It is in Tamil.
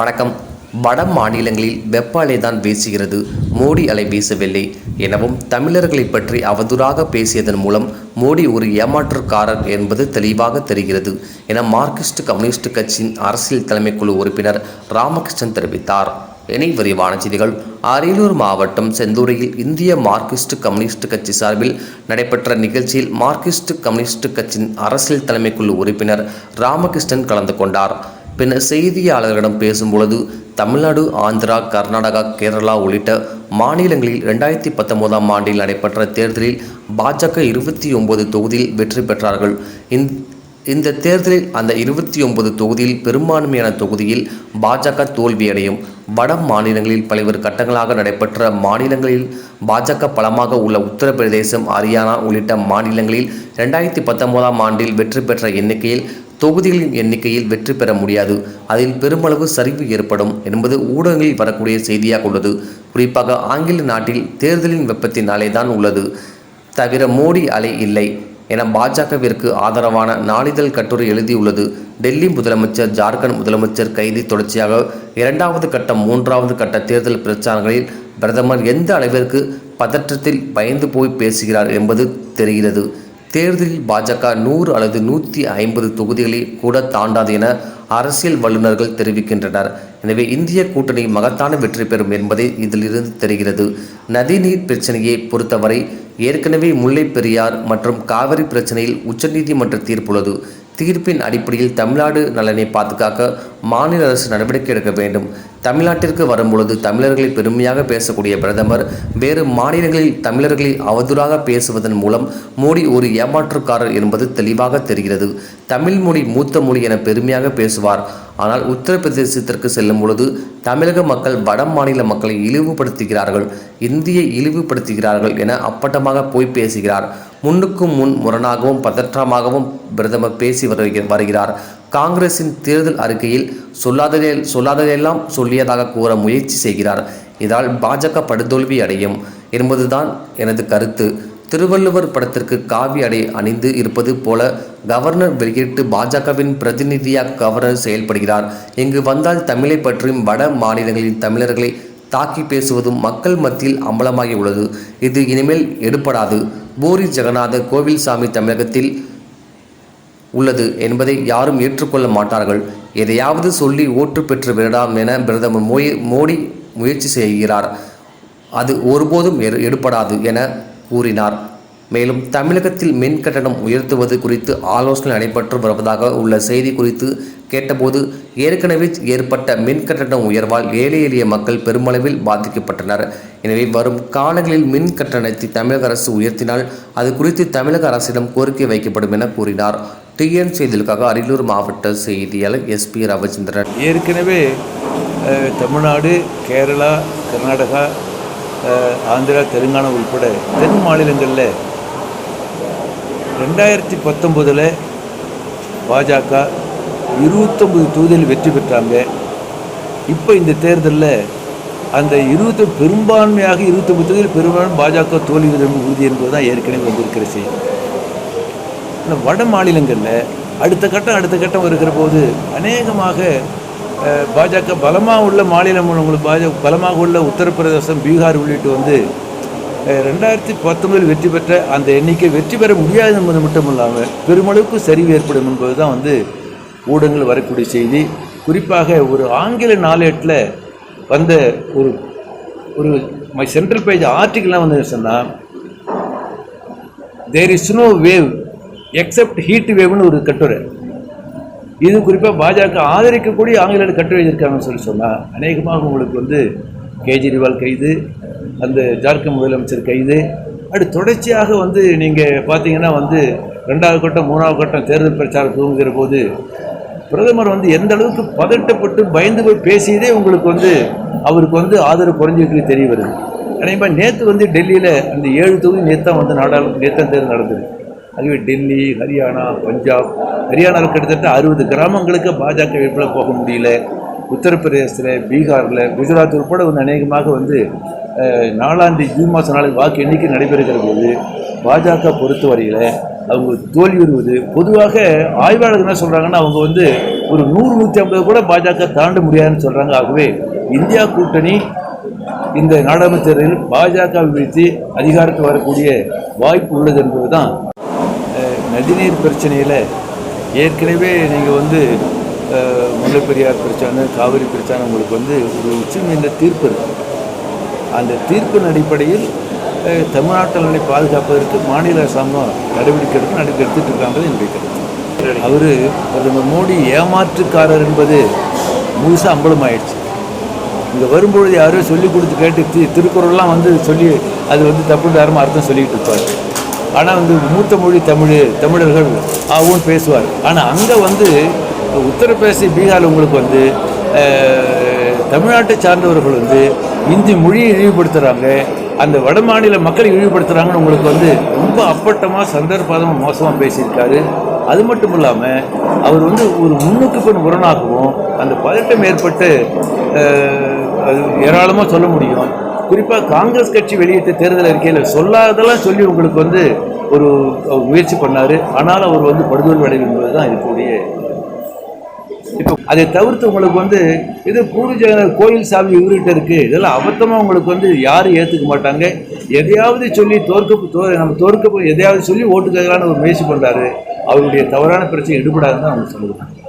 வணக்கம். வட மாநிலங்களில் வெப்ப தான் வீசுகிறது. மோடி அலை வீசவில்லை எனவும் தமிழர்களை பற்றி அவதூறாக பேசியதன் மூலம் மோடி ஒரு ஏமாற்றுக்காரர் என்பது தெளிவாக தெரிகிறது என மார்க்சிஸ்ட் கம்யூனிஸ்ட் கட்சியின் அரசியல் தலைமைக்குழு உறுப்பினர் ராமகிருஷ்ணன் தெரிவித்தார். இனி விரிவான செய்திகள். அரியலூர் மாவட்டம் செந்தூரில் இந்திய மார்க்சிஸ்ட் கம்யூனிஸ்ட் கட்சி சார்பில் நடைபெற்ற நிகழ்ச்சியில் மார்க்சிஸ்ட் கம்யூனிஸ்ட் கட்சியின் அரசியல் தலைமைக்குழு உறுப்பினர் ராமகிருஷ்ணன் கலந்து கொண்டார். பின்னர் செய்தியாளர்களிடம் பேசும்பொழுது தமிழ்நாடு ஆந்திரா கர்நாடகா கேரளா உள்ளிட்ட மாநிலங்களில் ரெண்டாயிரத்தி பத்தொன்பதாம் ஆண்டில் நடைபெற்ற தேர்தலில் பாஜக இருபத்தி ஒன்பது தொகுதியில் வெற்றி பெற்றார்கள். இந்த இந்த தேர்தலில் அந்த இருபத்தி ஒன்பது தொகுதியில் பெரும்பான்மையான தொகுதியில் பாஜக தோல்வியடையும். வட மாநிலங்களில் பல்வேறு கட்டங்களாக நடைபெற்ற மாநிலங்களில் பாஜக பலமாக உள்ள உத்தரப்பிரதேசம் ஹரியானா உள்ளிட்ட மாநிலங்களில் ரெண்டாயிரத்தி பத்தொன்பதாம் ஆண்டில் வெற்றி பெற்ற எண்ணிக்கையில் தொகுதிகளின் எண்ணிக்கையில் வெற்றி பெற முடியாது. அதில் பெருமளவு சரிவு ஏற்படும் என்பது ஊடகங்களில் வரக்கூடிய செய்தியாக உள்ளது. குறிப்பாக ஆங்கில நாட்டில் தேர்தலின் வெப்பத்தினாலே தான் உள்ளது. தவிர மோடி அலை இல்லை என பாஜகவிற்கு ஆதரவான நாளிதழ் கட்டுரை எழுதியுள்ளது. டெல்லி முதலமைச்சர் ஜார்க்கண்ட் முதலமைச்சர் கைதி தொடர்ச்சியாக இரண்டாவது கட்ட மூன்றாவது கட்ட தேர்தல் பிரச்சாரங்களில் பிரதமர் எந்த அளவிற்கு பதற்றத்தில் பயந்து போய் பேசுகிறார் என்பது தெரிகிறது. தேர்தலில் பாஜக நூறு அல்லது நூற்றி ஐம்பது தொகுதிகளை கூட தாண்டாது என அரசியல் வல்லுநர்கள் தெரிவிக்கின்றனர். எனவே இந்திய கூட்டணி மகத்தான வெற்றி பெறும் என்பதை இதிலிருந்து தெரிகிறது. நதிநீர் பிரச்சனையை பொறுத்தவரை ஏற்கனவே முல்லை பெரியார் மற்றும் காவிரி பிரச்சனையில் உச்சநீதிமன்ற தீர்ப்புள்ளது. தீர்ப்பின் அடிப்படையில் தமிழ்நாடு நலனை பாதுகாக்க மாநில அரசு நடவடிக்கை எடுக்க வேண்டும். தமிழ்நாட்டிற்கு வரும்பொழுது தமிழர்களை பெருமையாக பேசக்கூடிய பிரதமர் வேறு மாநிலங்களில் தமிழர்களை அவதூறாக பேசுவதன் மூலம் மோடி ஒரு ஏமாற்றுக்காரர் என்பது தெளிவாக தெரிகிறது. தமிழ் மொழி மூத்த மொழி என பெருமையாக பேசுவார். ஆனால் உத்தரப்பிரதேசத்திற்கு செல்லும் பொழுது தமிழக மக்கள் வட மாநில மக்களை இழிவுபடுத்துகிறார்கள் இந்தியை இழிவுபடுத்துகிறார்கள் என அப்பட்டமாக போய் பேசுகிறார். முன்னுக்கும் முன் முரணாகவும் பதற்றமாகவும் பிரதமர் பேசி வருகிறார். காங்கிரசின் தேர்தல் அறிக்கையில் சொல்லாததே சொல்லாததையெல்லாம் சொல்லியதாக கூற முயற்சி செய்கிறார். இதால் பாஜக படுதோல்வி அடையும். என்பதுதான் எனது கருத்து. திருவள்ளுவர் படத்திற்கு காவி அடை அணிந்து இருப்பது போல கவர்னர் வெளியிட்டு பாஜகவின் பிரதிநிதியாக கவர்னர் செயல்படுகிறார். இங்கு வந்தால் தமிழை பற்றியும் வட மாநிலங்களின் தமிழர்களை தாக்கி பேசுவதும் மக்கள் மத்தியில் அம்பலமாகி உள்ளது இது இனிமேல் எடுபடாது. பூரி ஜெகநாத கோவில்சாமி தமிழகத்தில் உள்ளது என்பதை யாரும் ஏற்றுக்கொள்ள மாட்டார்கள். எதையாவது சொல்லி ஓட்டு பெற்று விடலாம் என பிரதமர் மோடி மோடி முயற்சி செய்கிறார். அது ஒருபோதும் எடு- எடுபடாது என கூறினார். மேலும் தமிழகத்தில் மின் கட்டணம் உயர்த்துவது குறித்து ஆலோசனை நடைபெற்று வருவதாக உள்ள செய்தி குறித்து கேட்டபோது ஏற்கனவே ஏற்பட்ட மின் கட்டண உயர்வால் ஏழை எளிய மக்கள் பெருமளவில் பாதிக்கப்பட்டனர். எனவே வரும் காலங்களில் மின் கட்டணத்தை தமிழக அரசு உயர்த்தினால் அது குறித்து தமிழக அரசிடம் கோரிக்கை வைக்கப்படும் என கூறினார். டிஎன் செய்திகளுக்காக அரியலூர் மாவட்ட செய்தியாளர் எஸ்பி ரவிச்சந்திரன். ஏற்கனவே தமிழ்நாடு கேரளா கர்நாடகா ஆந்திரா தெலுங்கானா உள்பட தென் மாநிலங்களில் ரெண்டாயிரத்தி பத்தொம்போதில் பாஜக இருபத்தொம்பது தொகுதியில் வெற்றி பெற்றாங்க. இப்போ இந்த தேர்தலில் அந்த இருபத்தி பெரும்பான்மையாக இருபத்தொம்பது தொகுதியில் பெரும்பான்மை பாஜக தோல்வி உறுதி என்பது தான் ஏற்கனவே வந்திருக்கிற செய்தி. ஆனால் வட மாநிலங்களில் அடுத்த கட்டம் அடுத்த கட்டம் இருக்கிற போது அநேகமாக பாஜக பலமாக உள்ள மாநிலம் உங்களுக்கு பாஜக பலமாக உள்ள உத்தரப்பிரதேசம் பீகார் உள்ளிட்டு வந்து ரெண்டாயிரத்தி பத்தொன்பதில் வெற்றி பெற்ற அந்த எண்ணிக்கை வெற்றி பெற முடியாது என்பது மட்டும் இல்லாமல் பெருமளவுக்கு சரிவு ஏற்படும் என்பது தான் வந்து ஊடகங்கள் வரக்கூடிய செய்தி. குறிப்பாக ஒரு ஆங்கில நாளேட்டில் வந்த ஒரு ஒரு மை சென்ட்ரல் பேஜ் ஆர்டிக்கல்லாம் வந்து சொன்னால் there is no wave except heat வேவ்னு ஒரு கட்டுரை. இது குறிப்பாக பாஜக ஆதரிக்கக்கூடிய ஆங்கிலேயர் கட்டுரை எழுதியிருக்காங்கன்னு சொல்லி சொன்னால் அநேகமாக உங்களுக்கு வந்து கேஜ்ரிவால் கைது அந்த ஜார்க்கண்ட் முதலமைச்சர் கைது. அப்படி தொடர்ச்சியாக வந்து நீங்கள் பார்த்தீங்கன்னா வந்து ரெண்டாவது கட்டம் மூணாவது கட்டம் தேர்தல் பிரச்சாரம் தூங்குகிற போது பிரதமர் வந்து எந்த அளவுக்கு பதட்டப்பட்டு பயந்து போய் பேசியதே உங்களுக்கு வந்து அவருக்கு வந்து ஆதரவு குறைஞ்சிருக்கு தெரிய வருது. அதேமாதிரி நேற்று வந்து டெல்லியில் அந்த ஏழு தொகுதி நேற்று தான் வந்து நாடாளுமன்ற நேற்று தேர்தல் நடந்தது. அதுவே டெல்லி ஹரியானா பஞ்சாப் ஹரியானாவில் கிட்டத்தட்ட அறுபது கிராமங்களுக்கு பாஜக வேட்பாளர் போக முடியல. உத்தரப்பிரதேசத்தில் பீகாரில் குஜராத் உட்பட வந்து அநேகமாக வந்து நாலாந்தி ஜூன் மாதம் நாளைக்கு வாக்கு எண்ணிக்கை நடைபெறுகிற போது பாஜக பொறுத்தவரையில் அவங்க தோல்வியுறுவது பொதுவாக ஆய்வாளர்கள் என்ன சொல்கிறாங்கன்னா அவங்க வந்து ஒரு நூறு நூற்றி ஐம்பது கூட பாஜக தாண்ட முடியாதுன்னு சொல்கிறாங்க ஆகவே இந்தியா கூட்டணி இந்த நாடாளுமன்ற தேர்தலில் பாஜக வீழ்த்தி அதிகாரத்துக்கு வரக்கூடிய வாய்ப்பு உள்ளது என்பது தான் நதிநீர் பிரச்சனையில் ஏற்கனவே நீங்கள் வந்து முல்லைப்பெரியார் பெரியார் பிரச்சனை காவிரி பிரச்சனை உங்களுக்கு வந்து ஒரு உச்சநீதிமன்ற தீர்ப்பு இருக்குது அந்த தீர்ப்பின் அடிப்படையில் தமிழ்நாட்டில் தமிழ்நாட்டு நலனை பாதுகாப்பதற்கு மாநில அரசாங்கம் நடவடிக்கை எடுத்து நடவடிக்கை எடுத்துட்டு இருக்காங்கிறது என்னுடைய கருத்து அவர் பிரதமர் மோடி ஏமாற்றுக்காரர் என்பது முழுசாக அம்பலமாயிடுச்சு. இங்கே வரும்பொழுது யாரோ சொல்லி கொடுத்து கேட்டு தி திருக்குறள்லாம் வந்து சொல்லி அது வந்து தப்பு தாரமாக அர்த்தம் சொல்லிக்கிட்டு இருப்பார். ஆனால் வந்து மூத்த மொழி தமிழ் தமிழர்கள் ஆவும் பேசுவார். ஆனால் அங்கே வந்து உத்தரப்பிரதேச பீகார் உங்களுக்கு வந்து தமிழ்நாட்டை சார்ந்தவர்கள் வந்து இந்தி மொழியை இழிவுபடுத்துகிறாங்க அந்த வட மாநில மக்களை இழிவுபடுத்துகிறாங்கன்னு உங்களுக்கு வந்து ரொம்ப அப்பட்டமாக சந்தர்ப்பதமாக மோசமாக பேசியிருக்காரு. அது மட்டும் இல்லாமல் அவர் வந்து ஒரு முன்னுக்கு பின் முரணாகவும் அந்த பதட்டம் ஏற்பட்டு அது ஏராளமாக சொல்ல முடியும். குறிப்பாக காங்கிரஸ் கட்சி வெளியிட்ட தேர்தல் அறிக்கையில் சொல்லாதெல்லாம் சொல்லி உங்களுக்கு வந்து ஒரு முயற்சி பண்ணார். ஆனால் அவர் வந்து படுதோல்வி அடைவு என்பது தான் இருக்கக்கூடிய இப்போ அதை தவிர்த்து உங்களுக்கு வந்து இது பூர்வ கோயில் சாமி இவர்கிட்ட இருக்குது இதெல்லாம் அபத்தமாக உங்களுக்கு வந்து யாரும் ஏற்றுக்க மாட்டாங்க. எதையாவது சொல்லி தோற்க தோ நம்ம தோற்க எதையாவது சொல்லி ஓட்டு கேட்கலான்னு ஒரு முயற்சி பண்ணுறாரு அவருடைய தவறான பிரச்சனை எடுபடாதுன்னு தான் அவங்க சொல்லுவாங்க